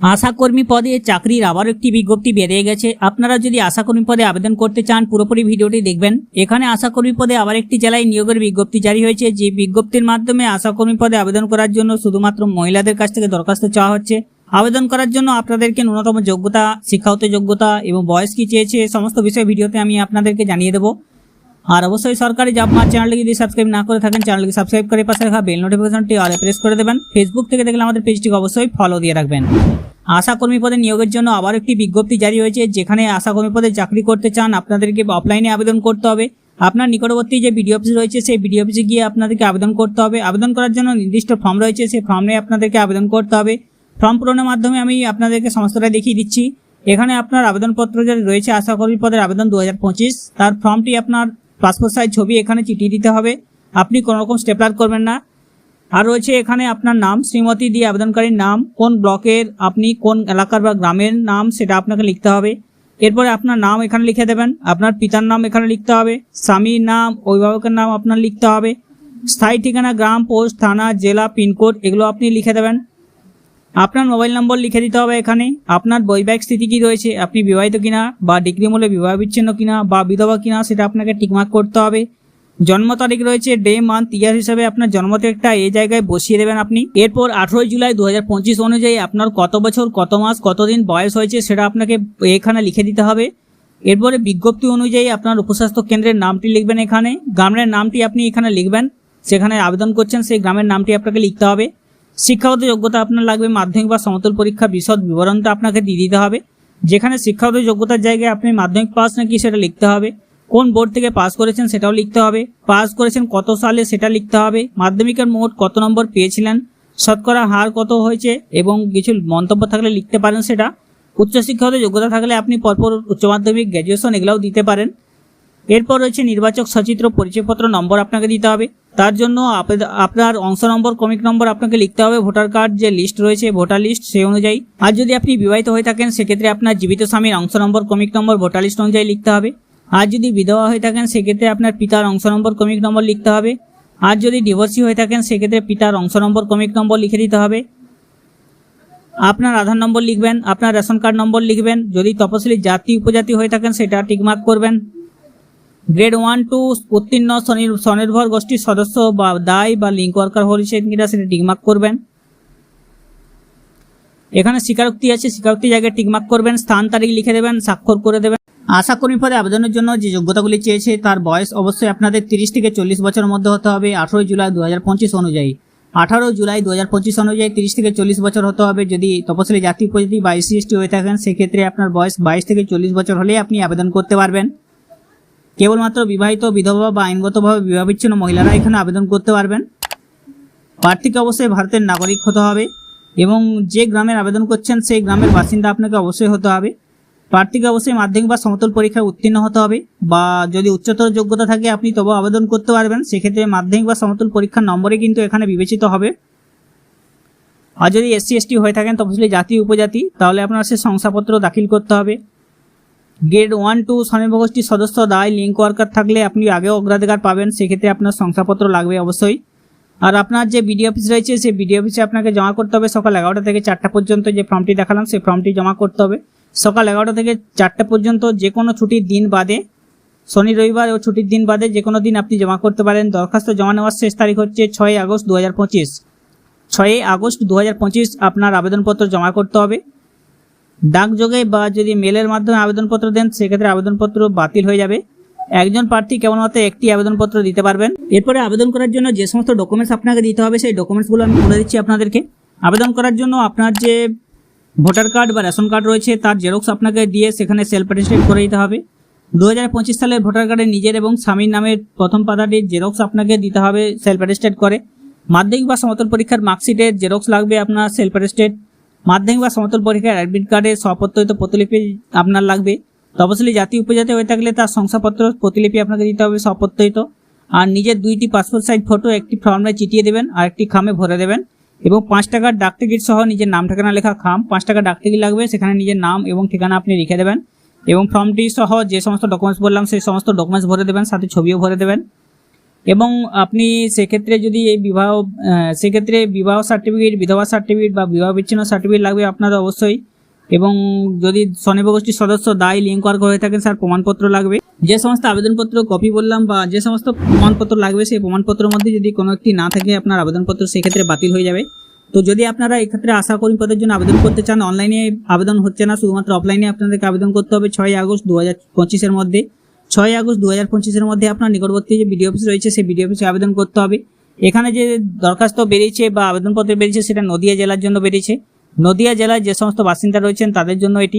আশাকর্মী পদে চাকরির আবার একটি বিজ্ঞপ্তি বেরিয়ে গেছে। আপনারা যদি আশাকর্মী পদে আবেদন করতে চান, পুরোপুরি ভিডিওটি দেখবেন। এখানে আশাকর্মী পদে আবার একটি জেলায় নিয়োগের বিজ্ঞপ্তি জারি হয়েছে। যে বিজ্ঞপ্তির মাধ্যমে আশাকর্মী পদে আবেদন করার জন্য শুধুমাত্র মহিলাদের কাছ থেকে দরখাস্ত চাওয়া হচ্ছে। আবেদন করার জন্য আপনাদেরকে ন্যূনতম যোগ্যতা, শিক্ষাগত যোগ্যতা এবং বয়স কি চেয়েছে, সমস্ত বিষয়ে ভিডিওতে আমি আপনাদেরকে জানিয়ে দেবো। আর অবশ্যই সরকারি জব মার চ্যানেলকে যদি সাবস্ক্রাইব না করে থাকেন চ্যানেলকে সাবস্ক্রাইব করে পাশে রাখা বেল নোটিফিকেশনটি অলে প্রেস করে দেবেন। ফেসবুক থেকে দেখলে আমাদের পেজটিকে অবশ্যই ফলো দিয়ে রাখবেন। আশাকর্মী পদে নিয়োগের জন্য আবার একটি বিজ্ঞপ্তি জারি হয়েছে, যেখানে আশাকর্মী পদে চাকরি করতে চান, আপনাদেরকে অফলাইনে আবেদন করতে হবে। আপনার নিকটবর্তী যে বিডিও অফিস রয়েছে, সেই বিডিও অফিসে গিয়ে আপনাদেরকে আবেদন করতে হবে। আবেদন করার জন্য নির্দিষ্ট ফর্ম রয়েছে, সেই ফর্মে আপনাদেরকে আবেদন করতে হবে। ফর্ম পূরণের মাধ্যমে আমি আপনাদেরকে সমস্তটা দেখিয়ে দিচ্ছি। এখানে আপনার আবেদনপত্র যে রয়েছে, আশাকর্মী পদের আবেদন দু হাজার পঁচিশ। তার ফর্মটি আপনার পাসপোর্ট সাইজ ছবি এখানে চিঠিয়ে দিতে হবে। আপনি কোনো রকম স্টেপলার করবেন না। আর রয়েছে এখানে আপনার নাম, শ্রীমতী দিয়ে আবেদনকারীর নাম, কোন ব্লকের, আপনি কোন এলাকার বা গ্রামের নাম সেটা আপনাকে লিখতে হবে। এরপরে আপনার নাম এখানে লিখে দেবেন, আপনার পিতার নাম এখানে লিখতে হবে, স্বামীর নাম, অভিভাবকের নাম আপনার লিখতে হবে, স্থায়ী ঠিকানা, গ্রাম, পোস্ট, থানা, জেলা, পিনকোড, এগুলো আপনি লিখে দেবেন। আপনার মোবাইল নম্বর লিখে দিতে হবে এখানে। আপনার বৈবাহিক স্থিতি কি রয়েছে, আপনি বিবাহিত কিনা, বা ডিগ্রি মূল্যে বিবাহ বিচ্ছিন্ন কিনা, বা বিধবা কিনা, সেটা আপনাকে টিকমার্ক করতে হবে। জন্ম তারিখ রয়েছে ডে মান্থ ইয়ার হিসাবে আপনার জন্ম তারিখটা এই জায়গায় বসিয়ে দেবেন আপনি। এরপর আঠেরোই জুলাই দু হাজার পঁচিশ অনুযায়ী আপনার কত বছর, কত মাস, কতদিন বয়স হয়েছে, সেটা আপনাকে এখানে লিখে দিতে হবে। এরপরে বিজ্ঞপ্তি অনুযায়ী আপনার উপস্বাস্থ্য কেন্দ্রের নামটি লিখবেন এখানে। গ্রামের নামটি আপনি এখানে লিখবেন, সেখানে আবেদন করছেন, সেই গ্রামের নামটি আপনাকে লিখতে হবে। শিক্ষাগত যোগ্যতা আপনার লাগবে মাধ্যমিক বা সমতল পরীক্ষা বিশদ বিবরণটা আপনাকে দিয়ে দিতে হবে। যেখানে শিক্ষাগত যোগ্যতার জায়গায় আপনি মাধ্যমিক পাস নাকি সেটা লিখতে হবে। কোন বোর্ড থেকে পাস করেছেন সেটাও লিখতে হবে। পাস করেছেন কত সালে সেটা লিখতে হবে। মাধ্যমিকের মোট কত নম্বর পেয়েছিলেন শতকরা হার কত হয়েছে এবং কিছু মন্তব্য থাকলে লিখতে পারেন সেটা। উচ্চশিক্ষাগত যোগ্যতা থাকলে আপনি পরপর উচ্চ মাধ্যমিক গ্র্যাজুয়েশন এগুলোও দিতে পারেন। এরপর রয়েছে নির্বাচক সচিত্র পরিচয়পত্র নম্বর আপনাকে দিতে হবে। তার জন্য আপে- আপনার অংশ নম্বর, ক্রমিক নম্বর আপনাকে লিখতে হবে, ভোটার কার্ড যে লিস্ট রয়েছে, ভোটার লিস্ট সেই অনুযায়ী। আর যদি আপনি বিবাহিত হয়ে থাকেন, সেক্ষেত্রে আপনার জীবিত স্বামীর অংশ নম্বর, ক্রমিক নম্বর, ভোটার লিস্ট অনুযায়ী লিখতে হবে। আর যদি বিধবা হয়ে থাকেন, সেক্ষেত্রে আপনার পিতার অংশ নম্বর, ক্রমিক নম্বর লিখতে হবে। আর যদি ডিভোর্সি হয়ে থাকেন, সেক্ষেত্রে পিতার অংশ নম্বর, ক্রমিক নম্বর লিখে দিতে হবে। আপনার আধার নম্বর লিখবেন, আপনার রেশন কার্ড নম্বর লিখবেন। যদি তপশিলি জাতি, উপজাতি হয়ে থাকেন, সেটা টিকমার্ক করবেন। গ্রেড ওয়ান টু উত্তীর্ণ স্বনির- স্বনির্ভর গোষ্ঠীর সদস্য বা দায় বা লিঙ্ক ওয়ার্কার হয়েছেন কিনা সেটা টিকমার্ক করবেন। এখানে স্বীকারোক্তি আছে, স্বীকারোক্তি জায়গায় টিকমার্ক করবেন, স্থান তারিখ লিখে দেবেন, স্বাক্ষর করে দেবেন। আশা কর্মী পদে আবেদনের জন্য যে যোগ্যতাগুলি চেয়েছে তার বয়স অবশ্যই আপনাদের তিরিশ থেকে চল্লিশ বছরের মধ্যে হতে হবে। আঠারোই জুলাই দু হাজার পঁচিশ অনুযায়ী। আঠারো জুলাই দু হাজার পঁচিশ অনুযায়ী তিরিশ থেকে চল্লিশ বছর হতে হবে। যদি তপশিলি জাতি উপজাতি বা এসসি, এসটি হয়ে থাকেন, সেক্ষেত্রে আপনার বয়স বাইশ থেকে চল্লিশ বছর হলেই আপনি আবেদন করতে পারবেন। কেবলমাত্র বিবাহিত বিধবা বা আইনগতভাবে বিবাহ বিচ্ছিন্ন মহিলারা এখানে আবেদন করতে পারবেন। প্রার্থীকে অবশ্যই ভারতের নাগরিক হতে হবে এবং যে গ্রামের আবেদন করছেন সেই গ্রামের বাসিন্দা আপনাকে অবশ্যই হতে হবে। প্রার্থীকে অবশ্যই মাধ্যমিক বা সমতল পরীক্ষায় উত্তীর্ণ হতে হবে বা যদি উচ্চতর যোগ্যতা থাকে আপনি তবু আবেদন করতে পারবেন। সেক্ষেত্রে মাধ্যমিক বা সমতল পরীক্ষার নম্বরে কিন্তু এখানে বিবেচিত হবে। আর যদি এসসি, এসটি হয়ে থাকেন তফসিলি জাতি, উপজাতি, তাহলে আপনার সে শংসাপত্র দাখিল করতে হবে। গ্রেড ওয়ান টু স্বনির্ভর গোষ্ঠীর সদস্য দায় লিঙ্ক ওয়ার্কার থাকলে আপনি আগেও অগ্রাধিকার পাবেন, সেক্ষেত্রে আপনার শংসাপত্র লাগবে অবশ্যই। আর আপনার যে বিডিও অফিস রয়েছে, সেই বিডিও অফিসে আপনাকে জমা করতে হবে সকাল এগারোটা থেকে চারটা পর্যন্ত যে ফর্মটি দেখালাম, সেই ফর্মটি জমা করতে হবে। সকাল এগারোটা থেকে চারটা পর্যন্ত যে কোনো ছুটির দিন বাদে, শনি, রবিবার ও ছুটির দিন বাদে যে কোনো দিন আপনি জমা করতে পারেন। দরখাস্ত জমা নেওয়ার শেষ তারিখ হচ্ছে ছয় আগস্ট দু হাজার পঁচিশ। ছয়ই আগস্ট দু হাজার পঁচিশ আপনার আবেদনপত্র জমা করতে হবে। ডাকযোগে বা যদি মেলের মাধ্যমে আবেদনপত্র দেন, সেক্ষেত্রে আবেদনপত্র বাতিল হয়ে যাবে। একজন প্রার্থী কেবলমাত্র একটি আবেদনপত্র দিতে পারবেন। এরপরে আবেদন করার জন্য যে সমস্ত ডকুমেন্টস আপনাকে দিতে হবে, সেই ডকুমেন্টসগুলো আমি বলে দিচ্ছি আপনাদেরকে। আবেদন করার জন্য আপনার যে ভোটার কার্ড বা রেশন কার্ড রয়েছে, তার জেরক্স আপনাকে দিয়ে সেখানে সেলফ অ্যাটেস্টেড করে দিতে হবে। দু হাজার পঁচিশ সালের ভোটার কার্ডে নিজের এবং স্বামীর নামের প্রথম পাতাটির জেরক্স আপনাকে দিতে হবে সেলফ অ্যাটেস্টেড করে। মাধ্যমিক বা সমতল পরীক্ষার মার্কশিটের জেরক্স লাগবে আপনার সেলফ অ্যাটেস্টেড মাধ্যমিক বা সমতল পরীক্ষার অ্যাডমিট কার্ডের সপত্রিত প্রতিলিপি আপনার লাগবে। তপশিলি জাতি উপজাতি হয়ে থাকলে তার শংসাপত্র প্রতিলিপি আপনাকে দিতে হবে সপত্রিত আর নিজের দুইটি পাসপোর্ট সাইজ ফটো একটি ফর্মে চিটিয়ে দেবেন আর একটি খামে ভরে দেবেন। এবং পাঁচ টাকার ডাক টিকিট সহ নিজের নাম, ঠিকানা লেখা খাম। পাঁচ টাকার ডাক টিকিট লাগবে, সেখানে নিজের নাম এবং ঠিকানা আপনি লিখে দেবেন। এবং ফর্মটি সহ যে সমস্ত ডকুমেন্টস বললাম, সেই সমস্ত ডকুমেন্টস ভরে দেবেন, সাথে ছবিও ভরে দেবেন। এবং আপনি সেক্ষেত্রে যদি এই বিবাহ সেক্ষেত্রে বিবাহ সার্টিফিকেট বিধবা সার্টিফিকেট বা বিবাহ বিচ্ছিন্ন সার্টিফিকেট লাগবে আপনার অবশ্যই। এবং যদি স্বনির্ভর গোষ্ঠীর সদস্য দায় লিঙ্ক হয়ে থাকেন, স্যার, প্রমাণপত্র লাগবে। যে সমস্ত আবেদনপত্র কপি বললাম, বা যে সমস্ত প্রমাণপত্র লাগবে, সেই প্রমাণপত্রের মধ্যে যদি কোনো একটি না থাকে, আপনার আবেদনপত্র সেক্ষেত্রে বাতিল হয়ে যাবে। তো যদি আপনারা এক্ষেত্রে আশা কর্মী পদের জন্য আবেদন করতে চান, অনলাইনে আবেদন হচ্ছে না, শুধুমাত্র অফলাইনে আপনাদেরকে আবেদন করতে হবে ছয় আগস্ট দু হাজার পঁচিশের মধ্যে। ছয় আগস্ট দু হাজার পঁচিশের মধ্যে আপনার নিকটবর্তী যে বিডিও অফিস রয়েছে, সেই বিডিও অফিসে আবেদন করতে হবে। এখানে যে দরখাস্ত বেরিয়েছে বা আবেদনপত্র বেরিয়েছে, সেটা নদিয়া জেলার জন্য বেরিয়েছে। নদিয়া জেলার যে সমস্ত বাসিন্দা রয়েছেন, তাদের জন্য এটি